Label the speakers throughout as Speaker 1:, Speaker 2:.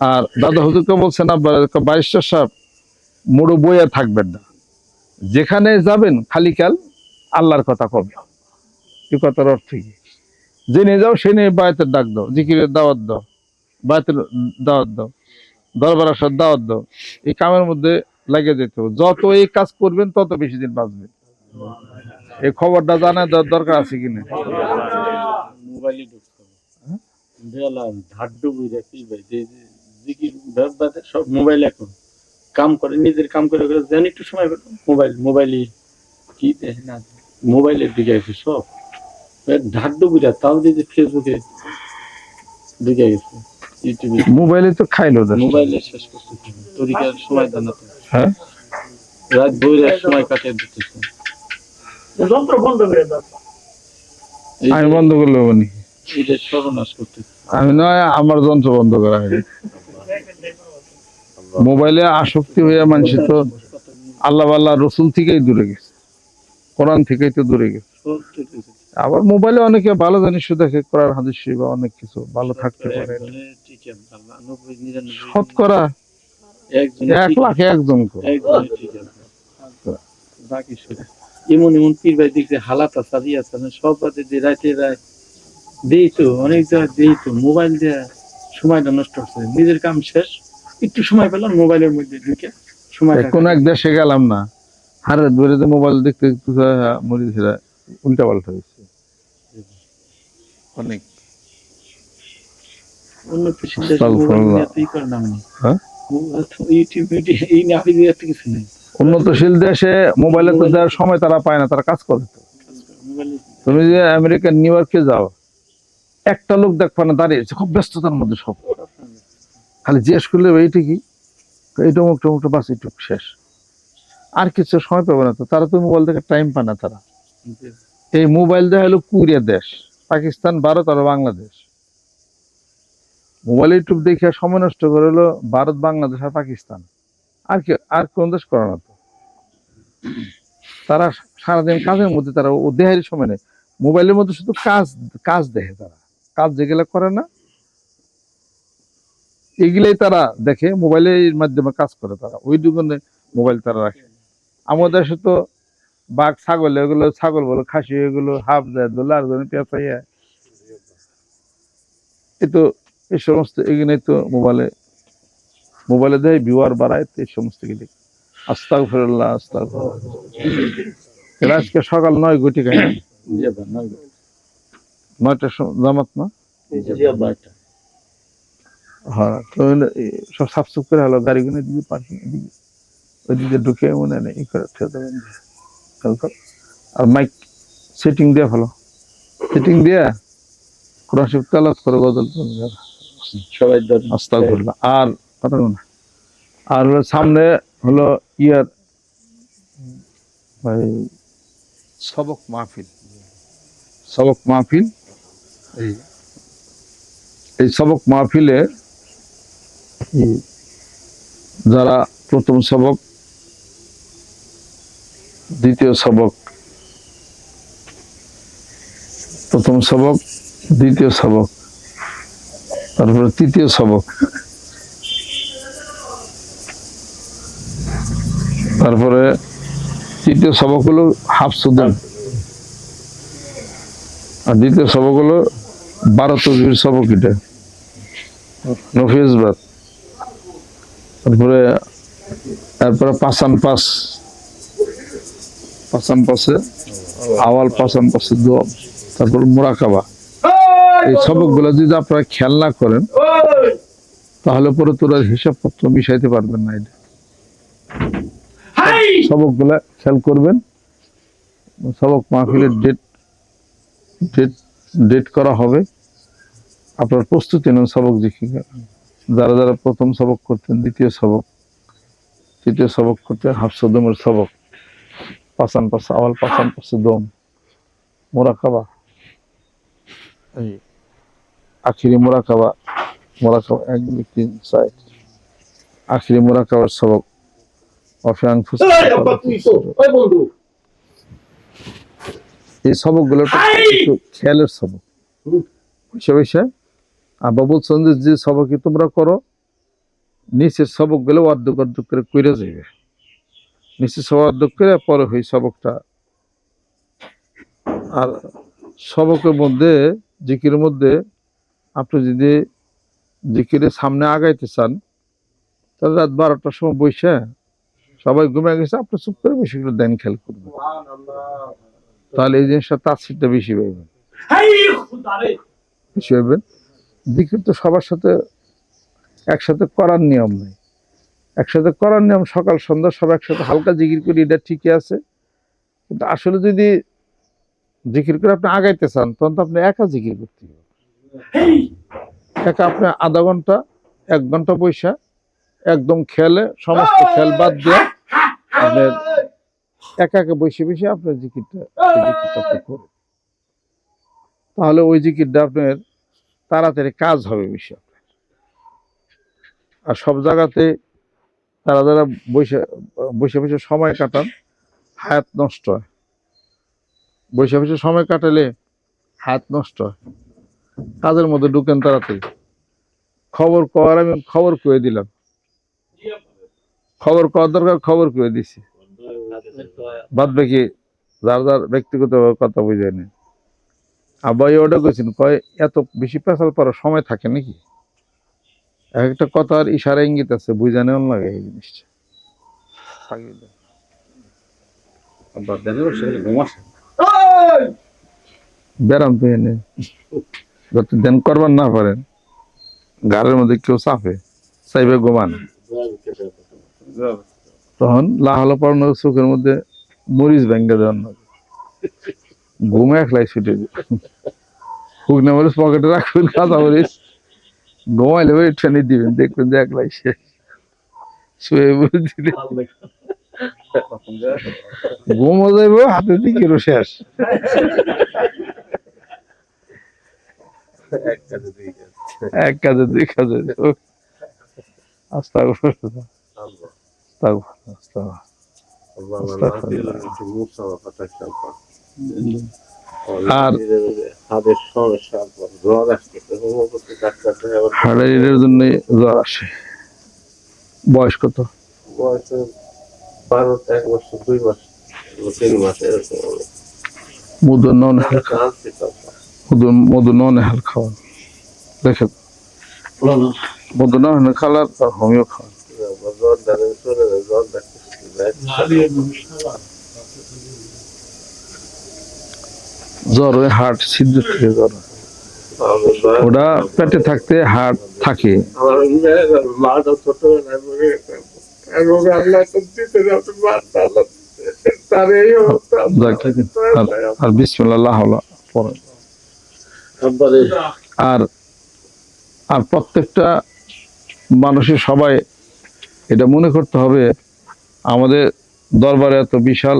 Speaker 1: আর দাদা হুজুরকে বলছেন বাইশটা সাহেব, মুড়ো বইয়া থাকবেন না। যেখানে যাবেন খালি কাল আল্লাহর কথা কবে। এই কথার অর্থ কি? জেনে যাও, সে নিয়ে বায়তের ডাক দাও, জিকিরের দাওয়াত দাও, বায়তের দাওয়াত দাও, দরবার আসার দাওয়াত দাও, এই কামের মধ্যে লাগে যেতে যত এই কাজ করবেন, তত বেশি দিন বাঁচবেন এই খবরটা জানা দরকার আছে কিনা
Speaker 2: মোবাইলে ঢুকতে হবে। ব্যবহার সব মোবাইল এখন। কাম করে নিজের কাম করে করে যেন একটু সময় পেল মোবাইল মোবাইলে কি দেখে না মোবাইলের দিকে আছে সব। ধাড্ডু বুঝা তাও ফেসবুকে দিকে গেছে ইউটিউবে
Speaker 1: মোবাইলে তো খাইলো
Speaker 2: মোবাইলে শেষ করতেছে তরিকার সময় দেন না তো।
Speaker 1: হ্যাঁ?
Speaker 2: রাত বইরা সময় কাটিয়ে দিতেছে।
Speaker 3: যন্ত্র বন্ধ করে দাও।
Speaker 1: আমি বন্ধ করলে বনি
Speaker 2: সর্বনাশ
Speaker 1: আমি নয় আমার যন্ত্র বন্ধ করা হয়নি মোবাইলে আসক্তি হয়ে মানুষ তো আল্লাহ আল্লাহ রসুল থেকেই দূরে গেছে। কোরআন থেকেই তো দূরে গেছে। আবার মোবাইলে অনেকে ভালো জিনিস দেখে কোরআন হাদিস বা অনেক কিছু ভালো থাকতে পারে। শতকরা এক লাখে একজন
Speaker 2: এমন এমন পীর ভাই দেখছে হালাত আছে আছে সব যে রাতে রাত দেই তো অনেক জায়গায় দেই তো মোবাইল দেয়া সময়টা নষ্ট হচ্ছে। নিজের কাম শেষ একটু সময় পেলাম মোবাইলের মধ্যে ঢুকে সময়
Speaker 1: কোন এক দেশে গেলাম না। হারে ধরে যে মোবাইল দেখতে দেখতে মরি সেটা উল্টা পাল্টা হয়েছে। অনেক। হ্যাঁ?
Speaker 2: তো
Speaker 1: উন্নতশীল দেশে মোবাইলে তো দেওয়ার সময় তারা পায় না তারা কাজ করে তুমি যে আমেরিকার নিউ ইয়র্কে যাও একটা লোক দেখবা না দাঁড়িয়ে আছে, খুব ব্যস্ততার মধ্যে সব। খালি জিজ্ঞেস করলে এইটা কি? এইটা মুখ টুক বাস এইটুক শেষ। আর কিছু সময় পাবে না তো তারা তো মোবাইল থেকে টাইম পায় না তারা। এই মোবাইল দেওয়া হলো কুরিয়া দেশ পাকিস্তান ভারত আর বাংলাদেশ। মোবাইল ইউটিউব দেখে সময় নষ্ট করে হলো ভারত বাংলাদেশ আর পাকিস্তান। আর কি আর কোন দেশ করে না তো। তারা সারাদিন কাজের মধ্যে তারা ও দেহের সময় নেই মোবাইলের মধ্যে শুধু কাজ কাজ দেখে তারা। কাজ যেগুলো করে না, এগুলাই তারা দেখে, মোবাইলের মাধ্যমে কাজ করে তারা। ওই দুগুণে মোবাইল তারা রাখে। আমাদের দেশে তো বাঘ, ছাগল, এগুলো ছাগল বলো, খাসি, এগুলো হাফ দেয়, দোলা আর জন্য পেঁচাইয়া এই তো এই সমস্ত, এগুলো তো মোবাইলে মোবাইলে দেয়, ভিউয়ার বাড়ায় এই সমস্ত কিছু। আস্তাক ফিরল্লাহ আস্তাক এরা আজকে সকাল নয় গুটি খায়। নয়টার জামাত না? হ্যাঁ তো সব সাফসুফ করে হলো গাড়িগুলো পার্কিং এদিকে। ওইদিকে ঢুকে মনে নেই ই করে আর মাইক সেটিং দিয়ে ভালো। সেটিং দিয়ে? কোরআন শিব তালাত করে গজল
Speaker 2: সবাই ধরেন
Speaker 1: আস্তাগফিরুল্লাহ। আর কথা না। আর সামনে হলো ইয়ার ওই সবক মাহফিল। সবক মাহফিল? এই এই সবক মাহফিলে যারা প্রথম সবক দ্বিতীয় সবক প্রথম সবক দ্বিতীয় সবক তারপরে তৃতীয় সবক তারপরে তৃতীয় সবক হলো হাফ সুদান। আর দ্বিতীয় সবক হলো বারো তসবির সবক এটা। নফিজবাদ তারপরে তারপরে পাসান পাস পাসান পাসে আওয়াল পাসান পাসে দোয়া। তারপর মোরাকাবা। এই সবকগুলো যদি আপনারা খেয়াল না করেন তাহলে পরে তোরা হিসাবপত্র মিশাইতে পারবেন না এটা। সবকগুলা খেয়াল করবেন। সবক মাহফিলের ডেট ডেট ডেট করা হবে। আপনার প্রস্তুতি নেন সবক দেখি যারা যারা প্রথম সবক করতেন, দ্বিতীয় সবক, তৃতীয় সবক করতেন হাফসদমের সবক পাসান পাশা আওয়াল পাসান পাশে দম, মোরাকাবা, এই আখিরি মোরাকাবা মোরাকাবা এক, দুই, তিন, চার, আখিরি মোরাকাবার সবক, অফিয়াং
Speaker 3: ওই বন্ধু।
Speaker 1: এই সবকগুলো একটু খেয়ালের সবক। বুঝছে বুঝছে আব্বা বলছেন যে যে সবকই তোমরা করো নিচের সবক গেলে অর্ধেক অর্ধেক করে কইরা যাবে নিচের সব অর্ধেক করে পরে হই সবকটা। আর সবকের মধ্যে জিকির মধ্যে আপনি যদি জিকিরের সামনে আগাইতে চান তাহলে রাত বারোটার সময় বসে সবাই ঘুমে গেছে আপনি চুপ করে করে দেন খেয়াল করবেন। তাহলে এই জিনিসটা তার সিটটা বেশি পাইবেন বেশি পাইবেন জিকির তো সবার সাথে একসাথে করার নিয়ম নেই একসাথে করার নিয়ম সকাল সন্ধ্যা সব একসাথে হালকা জিকির করি এটা ঠিকই আছে কিন্তু আসলে যদি জিকির করে আপনি আগাইতে চান তখন তো আপনি একা জিকির করতে হবে একা আপনি আধা ঘণ্টা এক ঘণ্টা পয়সা একদম খেলে সমস্ত খেল বাদ দিয়ে আপনার একা একা বসে বসে আপনার জিকিরটা করুন। তাহলে ওই জিকিরটা আপনার তাড়াতাড়ি কাজ হবে বেশি আর সব জায়গাতে তারা যারা বসে বসে সময় কাটান, হায়াত নষ্ট হয়। বসে বসে সময় কাটালে হায়াত নষ্ট হয়। কাজের মধ্যে ঢুকেন তাড়াতাড়ি। খবর কওয়ার আমি খবর কয়ে দিলাম। খবর কওয়ার দরকার, খবর কয়ে দিছি। বাদ বাকি যার যার ব্যক্তিগত কথা বুঝে নেই আব্বাই ওটা কইছেন কয় এত বেশি পেশাল পড়ার সময় থাকে নাকি? একটা কথার ইশারা ইঙ্গিত আছে বুঝে নেওয়ার লাগে এই জিনিসটা। ব্যারাম তো এনে। যত দেন করবার না পারেন গাড়ির মধ্যে কেউ চাপে চাইবে ঘুমান। তখন লাহালো পড়ানো চোখের মধ্যে মরিচ ভেঙ্গে দেওয়ার ঘুমে একলাই ছুটে যায় শুকনো মরিচ পকেটে রাখবেন, কাঁচা মরিচ। ঘুমাইলে ওই টেনে দিবেন, দেখবেন যে একলাই শেষ শুয়ে হাতে শেষ এক কাজে আস্তা। আস্তা আস্তা আর
Speaker 4: হাতের সমস্যা জ্বর আসতেছে হোমিওপ্যাথি ডাক্তার দেখাবার
Speaker 1: হাড়ের জন্য জ্বর আসে বয়স কত
Speaker 4: বয়স বারো এক বছর দুই মাস তিন মাস এরকম
Speaker 1: মধু নন হাল
Speaker 4: আনছি তো
Speaker 1: মধু মধু নন হাল খাওয়ান দেখে মধু নন খাওয়ার আর হোমিও খাওয়ান
Speaker 4: দেখে চলে যায় জ্বর
Speaker 1: ওই হার্ট সিদ্ধ থেকে জ্বর। ওটা পেটে থাকতে হার্ট থাকে। আর- আর বিসমিল্লাহ পরে। আর আর প্রত্যেকটা মানুষের সবাই এটা মনে করতে হবে আমাদের দরবারে এত বিশাল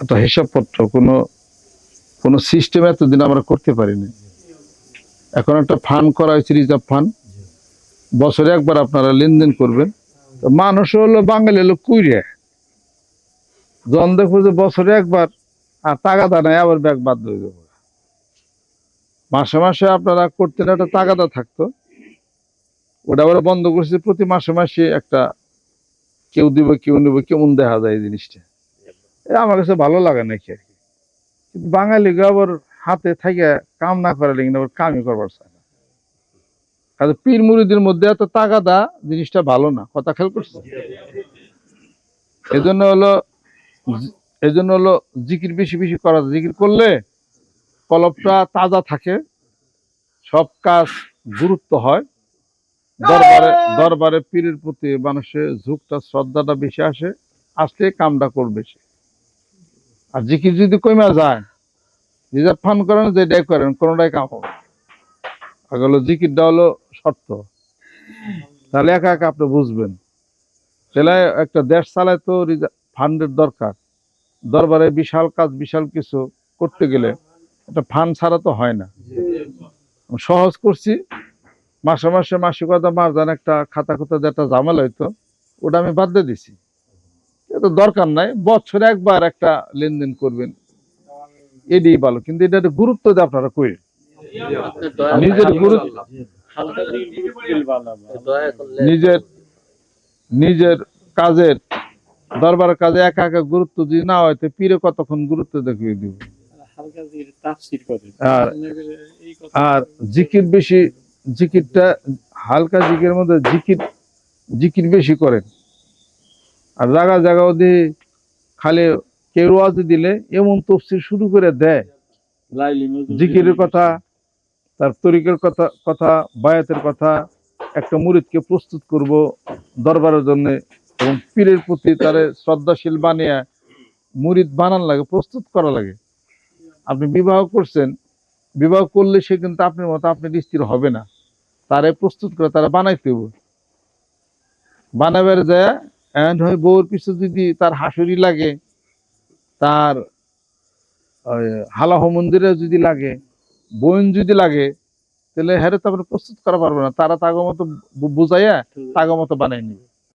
Speaker 1: এত হিসাবপত্র, কোনো কোনো সিস্টেম এতদিন আমরা করতে পারিনি। এখন একটা ফান্ড করা হয়েছে রিজার্ভ ফান্ড বছরে একবার আপনারা লেনদেন করবেন। তো মানুষ হলো বাঙালি হলো কুইরে। জন দেখব যে বছরে একবার, আর টাকা দানায় আবার ব্যাগ বাদ হয়ে যাবে মাসে মাসে আপনারা করতেন, একটা তাগাদা থাকতো। ওটা আবার বন্ধ করছে, প্রতি মাসে মাসে একটা কেউ দিব, কেউ নিব, কেমন দেখা যায় জিনিসটা? আমার কাছে ভালো লাগে নাকি আর কি? কিন্তু বাঙালি আবার হাতে থাকে কাম না করে লেগে আবার কামই করবার চায় না। কাজে পীর মুরিদের মধ্যে এত তাগাদা জিনিসটা ভালো না, কথা খেয়াল করছে? এজন্য হলো এজন্য হলো জিকির বেশি বেশি করা। জিকির করলে কলপটা তাজা থাকে, সব কাজ গুরুত্ব হয়। দরবারে দরবারে পীরের প্রতি মানুষের ঝুঁকটা, শ্রদ্ধাটা বেশি আসে, আসলে কামটা করবে সে আর জিকির যদি কমে যায় নিজের ফান করেন যেটাই করেন, কোনোটাই কাম হবে। আগে হলো জিকিরটা হলো শর্ত। তাহলে একা একা আপনি বুঝবেন। তাহলে একটা দেশ চালায় তো ফান্ডের দরকার। দরবারে বিশাল কাজ, বিশাল কিছু করতে গেলে একটা ফান্ড ছাড়া তো হয় না। সহজ করছি মাসে মাসে মাসিকতা মারজান একটা খাতা খাতা যেটা ঝামেলা হইতো ওটা আমি বাদ দিয়ে দিছি। এটা দরকার নাই বছরে একবার একটা লেনদেন করবেন। এটাই ভালো কিন্তু এটা একটা গুরুত্ব দিয়ে আপনারা কই? নিজের গুরুত্ব নিজের নিজের কাজের দরবার কাজে একা একা গুরুত্ব যদি না হয় তো পীরে কতক্ষণ গুরুত্ব দেখিয়ে দিব? আর জিকির বেশি জিকিরটা হালকা জিকির মধ্যে জিকির জিকির বেশি করেন। আর জাগা জায়গা দিয়ে খালি কেউ দিলে এমন তফসির শুরু করে দেয়। জিকিরের কথা তার তরিকের কথা কথা বায়াতের কথা একটা মুরিদকে প্রস্তুত করব দরবারের জন্য এবং পীরের প্রতি তার শ্রদ্ধাশীল বানিয়ে মুরিদ বানান লাগে প্রস্তুত করা লাগে। আপনি বিবাহ করছেন বিবাহ করলে সে কিন্তু আপনার মতো আপনার স্ত্রী হবে না। তারে প্রস্তুত করে তারা বানাইতে হবে বানাবার যায় এন্ড হয় বউর পিছু যদি তার হাসুরি লাগে তার হালাহ মন্দিরে যদি লাগে বোন যদি লাগে তাহলে হ্যারে তো আমরা প্রস্তুত করা পারব না। তারা তাগো মতো বুঝাইয়া তাগো মতো বানাই নিবে।